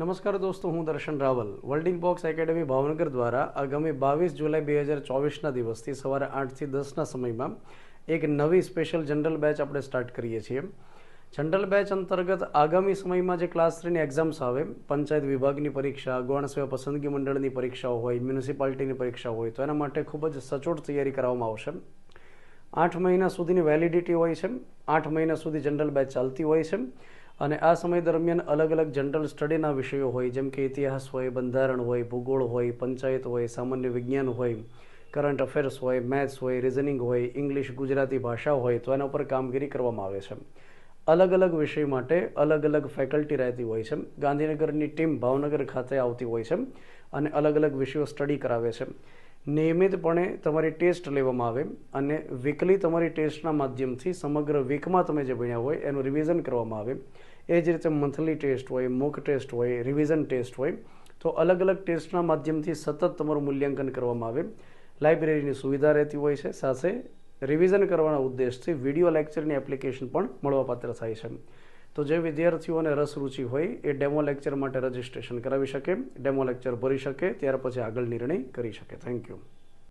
નમસ્કાર દોસ્તો હું Darshan Raval worlding box academy Bhavnagar દ્વારા આગામી બાવીસ જુલાઈ બે હજાર ચોવીસના દિવસથી સવારે આઠથી દસના સમયમાં એક નવી સ્પેશિયલ જનરલ બેચ આપણે સ્ટાર્ટ કરીએ છીએ. જનરલ બેચ અંતર્ગત આગામી સમયમાં જે ક્લાસ થ્રીની એક્ઝામ્સ આવે, પંચાયત વિભાગની પરીક્ષા, ગૌણ સેવા પસંદગી મંડળની પરીક્ષાઓ હોય, મ્યુનિસિપાલિટીની પરીક્ષા હોય, તો એના માટે ખૂબ જ સચોટ તૈયારી કરવામાં આવશે. આઠ મહિના સુધીની વેલિડિટી હોય છે. આઠ મહિના સુધી જનરલ બેચ ચાલતી હોય છે. અને આ સમય દરમિયાન અલગ અલગ જનરલ સ્ટડીના વિષયો હોય, જેમ કે ઇતિહાસ હોય, બંધારણ હોય, ભૂગોળ હોય, પંચાયત હોય, સામાન્ય વિજ્ઞાન હોય કરંટ અફેર્સ હોય મેથ્સ હોય રિઝનિંગ હોય ઇંગ્લિશ ગુજરાતી ભાષા હોય, તો એના ઉપર કામગીરી કરવામાં આવે છે. અલગ અલગ વિષય માટે અલગ અલગ ફેકલ્ટી રહેતી હોય છે. ગાંધીનગરની ટીમ ભાવનગર ખાતે આવતી હોય છે અને અલગ અલગ વિષયો સ્ટડી કરાવે છે. નિયમિતપણે તમારી ટેસ્ટ લેવામાં આવે અને વીકલી તમારી ટેસ્ટના માધ્યમથી સમગ્ર વીકમાં તમે જે ભણ્યા હોય એનું રિવિઝન કરવામાં આવે. એ જ રીતે મંથલી ટેસ્ટ હોય, મોક ટેસ્ટ હોય, રિવિઝન ટેસ્ટ હોય, તો અલગ અલગ ટેસ્ટના માધ્યમથી સતત તમારું મૂલ્યાંકન કરવામાં આવે. લાઇબ્રેરીની સુવિધા રહેતી હોય છે. સાથે રિવિઝન કરવાના ઉદ્દેશથી વીડિયો લેક્ચરની એપ્લિકેશન પણ મળવાપાત્ર થાય છે. તો જે વિદ્યાર્થીઓને રસ રુચિ હોય એ ડેમો લેક્ચર માટે રજિસ્ટ્રેશન કરાવી શકે, ડેમો લેક્ચર ભરી શકે, ત્યાર પછી આગળ નિર્ણય કરી શકે. Thank you